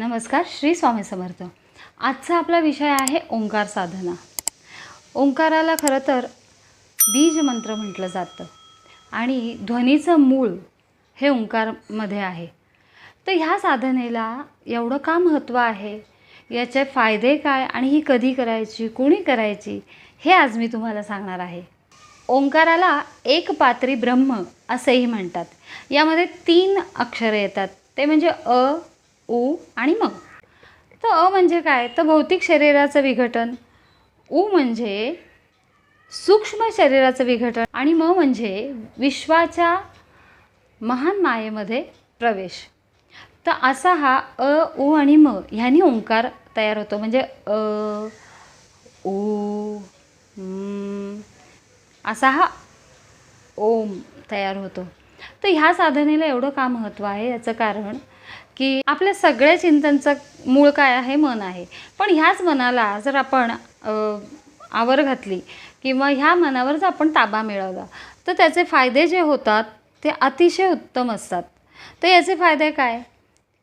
नमस्कार श्री स्वामी समर्थ. आजचा आपला विषय आहे ओंकार साधना. ओंकाराला खरं तर बीज मंत्र म्हटलं जातं. आणि ध्वनीचं मूळ हे ओंकारमध्ये आहे. तर ह्या साधनेला एवढं का महत्त्व आहे? याचे फायदे काय? आणि ही कधी करायची? कोणी करायची? हे आज मी तुम्हाला सांगणार आहे. ओंकाराला एक पात्री ब्रह्म असेही म्हणतात. यामध्ये तीन अक्षरे येतात. ते म्हणजे अ उ आणि म. तर अ म्हणजे काय? तर भौतिक शरीराचं विघटन. उ म्हणजे सूक्ष्म शरीराचं विघटन आणि म म्हणजे विश्वाच्या महान मायेमध्ये प्रवेश. तर असा हा अ उ आणि म ह्यानी ओंकार तयार होतो. म्हणजे अ उ असा हा ओम तयार होतो. तर ह्या साधनेला एवढं का महत्त्व आहे याचं कारण की आपल्या सगळ्या चिंतनचं मूळ काय आहे? मन आहे. पण ह्याच मनाला जर आपण आवर घातली किंवा ह्या मनावर जर आपण ताबा मिळवला तर त्याचे फायदे जे होतात ते अतिशय उत्तम असतात. तर याचे फायदे काय?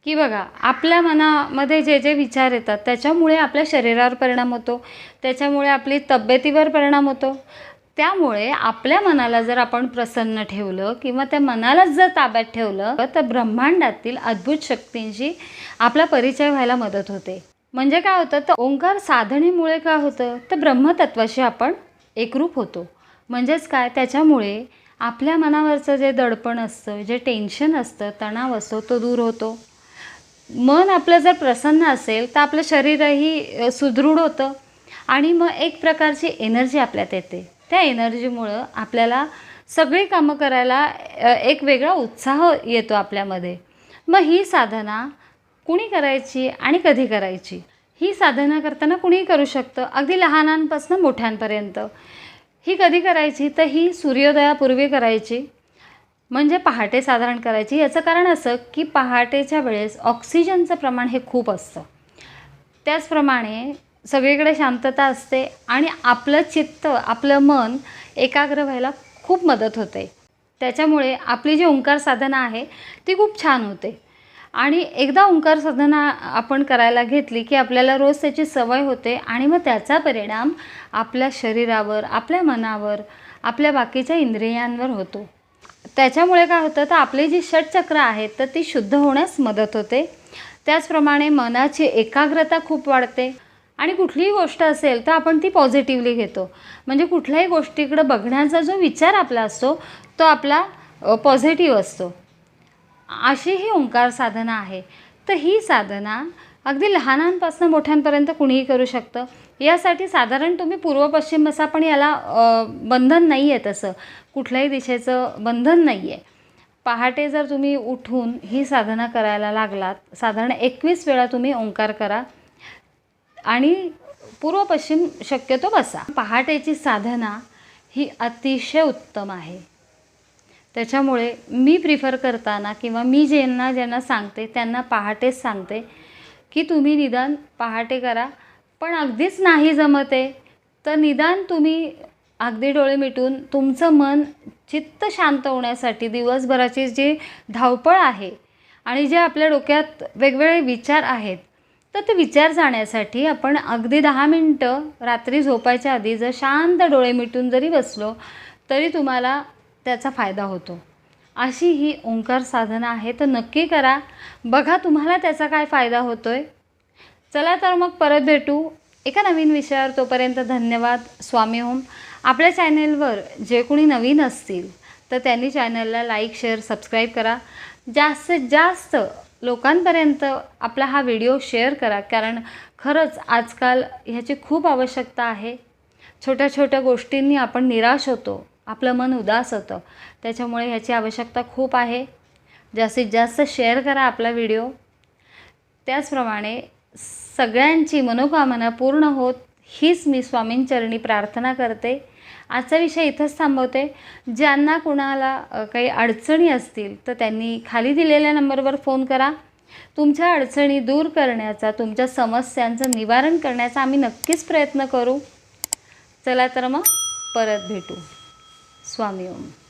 की बघा आपल्या मनामध्ये जे जे विचार येतात त्याच्यामुळे आपल्या शरीरावर परिणाम होतो त्याच्यामुळे आपली तब्येतीवर परिणाम होतो त्यामुळे आपल्या मनाला जर आपण प्रसन्न ठेवलं किंवा त्या मनालाच जर ताब्यात ठेवलं तर ब्रह्मांडातील अद्भुत शक्तींशी आपला परिचय व्हायला मदत होते. म्हणजे काय होतं? तर ओंकार साधनेमुळे काय होतं? तर ब्रह्मतत्वाशी आपण एकरूप होतो. म्हणजेच काय? त्याच्यामुळे आपल्या मनावरचं जे दडपण असतं जे टेन्शन असतं तणाव असतो तो दूर होतो. मन आपलं जर प्रसन्न असेल तर आपलं शरीरही सुदृढ होतं आणि मग एक प्रकारची एनर्जी आपल्यात येते. त्या एनर्जीमुळं आपल्याला सगळी कामं करायला एक वेगळा उत्साह येतो आपल्यामध्ये. मग ही साधना कुणी करायची आणि कधी करायची? ही साधना करताना कुणीही करू शकतं अगदी लहानांपासून मोठ्यांपर्यंत. ही कधी करायची? तर ही सूर्योदयापूर्वी करायची. म्हणजे पहाटे साधारण करायची. याचं कारण असं की पहाटेच्या वेळेस ऑक्सिजनचं प्रमाण हे खूप असतं. त्याचप्रमाणे सगळीकडे शांतता असते आणि आपलं चित्त आपलं मन एकाग्र व्हायला खूप मदत होते. त्याच्यामुळे आपली जी ओंकार साधना आहे ती खूप छान होते. आणि एकदा ओंकार साधना आपण करायला घेतली की आपल्याला रोज त्याची सवय होते आणि मग त्याचा परिणाम आपल्या शरीरावर आपल्या मनावर आपल्या बाकीच्या इंद्रियांवर होतो. त्याच्यामुळे काय होतं तर आपली जी षटचक्र आहेत तर ती शुद्ध होण्यास मदत होते. त्याचप्रमाणे मनाची एकाग्रता खूप वाढते. आणि कुठलीही गोष्ट असेल तर आपण ती पॉझिटिव्हली घेतो. म्हणजे कुठल्याही गोष्टीकडं बघण्याचा जो विचार आपला असतो तो आपला पॉझिटिव्ह असतो. अशी ही ओंकार साधना आहे. तर ही साधना अगदी लहानांपासून मोठ्यांपर्यंत कुणीही करू शकतं. यासाठी साधारण तुम्ही पूर्व पश्चिम असा पण याला बंधन नाही आहे तसं. कुठल्याही दिशेचं बंधन नाही आहे पहाटे जर तुम्ही उठून ही साधना करायला लागलात साधारण एकवीस वेळा तुम्ही ओंकार करा. आणि पूर्व पश्चिम शक्यतो बसा. पहाटेची साधना ही अतिशय उत्तम आहे. त्याच्यामुळे मी प्रिफर करताना किंवा मी ज्यांना ज्यांना सांगते त्यांना पहाटेच सांगते की तुम्ही निदान पहाटे करा. पण अगदीच नाही जमते तर निदान तुम्ही अगदी डोळे मिटून तुमचं मन चित्त शांत होण्यासाठी दिवसभराची जी धावपळ आहे आणि जे आपल्या डोक्यात वेगवेगळे विचार आहेत तर ते विचार जाण्यासाठी आपण अगदी दहा मिनटं रात्री झोपायच्या आधी जर शांत डोळे मिटून जरी बसलो तरी तुम्हाला त्याचा फायदा होतो. अशी ही ओंकार साधना आहे. तर नक्की करा. बघा तुम्हाला त्याचा काय फायदा होतो आहे चला तर मग परत भेटू. एका नवीन विषयावर तोपर्यंत धन्यवाद. स्वामी ओम. आपल्या चॅनेलवर जे कोणी नवीन असतील तर त्यांनी चॅनलला लाईक शेअर सबस्क्राईब करा. जास्तीत जास्त लोकांपर्यंत आपला हा व्हिडिओ शेअर करा. कारण खरंच आजकाल ह्याची खूप आवश्यकता आहे. छोट्या छोट्या गोष्टींनी आपण निराश होतो. आपलं मन उदास होतं. त्याच्यामुळे ह्याची आवश्यकता खूप आहे. जास्तीत जास्त शेअर करा आपला व्हिडिओ. त्याचप्रमाणे सगळ्यांची मनोकामना पूर्ण होत हीच मी स्वामींचरणी प्रार्थना करते. आजचा विषय इथंच थांबवते. ज्यांना कुणाला काही अडचणी असतील तर त्यांनी खाली दिलेल्या नंबरवर फोन करा. तुमच्या अडचणी दूर करण्याचा तुमच्या समस्यांचं निवारण करण्याचा आम्ही नक्कीच प्रयत्न करू. चला तर मग परत भेटू. स्वामी ओम.